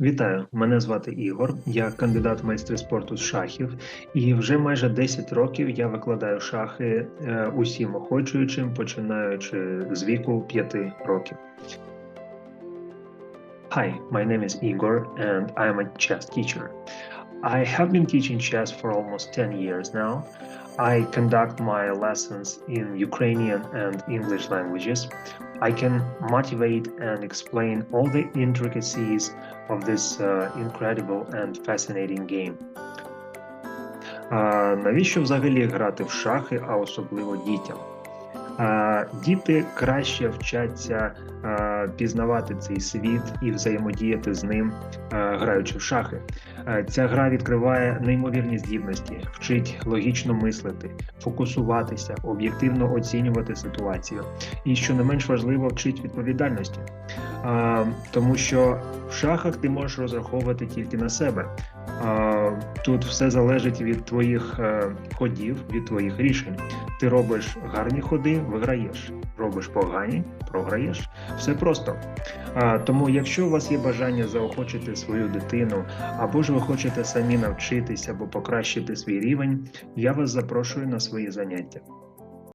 Вітаю, мене звати Ігор. Я кандидат майстри спорту з шахів, і вже майже 10 років я викладаю шахи е, усім охочуючим, починаючи з віку 5 років. Hi, my name is Igor, and I am a chess teacher. I have been teaching chess for almost 10 years now. I conduct my lessons in Ukrainian and English languages. I can motivate and explain all the intricacies of this uh, incredible and fascinating game. А, навіщо взагалі грати в шахи, а особливо дітям? Діти краще вчаться а, пізнавати цей світ і взаємодіяти з ним, а, граючи в шахи. А, ця гра відкриває неймовірні здібності, вчить логічно мислити, фокусуватися, об'єктивно оцінювати ситуацію, і що не менш важливо, вчить відповідальності. Тому що в шахах ти можеш розраховувати тільки на себе. Тут все залежить від твоїх е, ходів, від твоїх рішень. Ти робиш гарні ходи, виграєш. Робиш погані, програєш. Все просто. А, тому, якщо у вас є бажання заохочити свою дитину, або ж ви хочете самі навчитися або покращити свій рівень, я вас запрошую на свої заняття.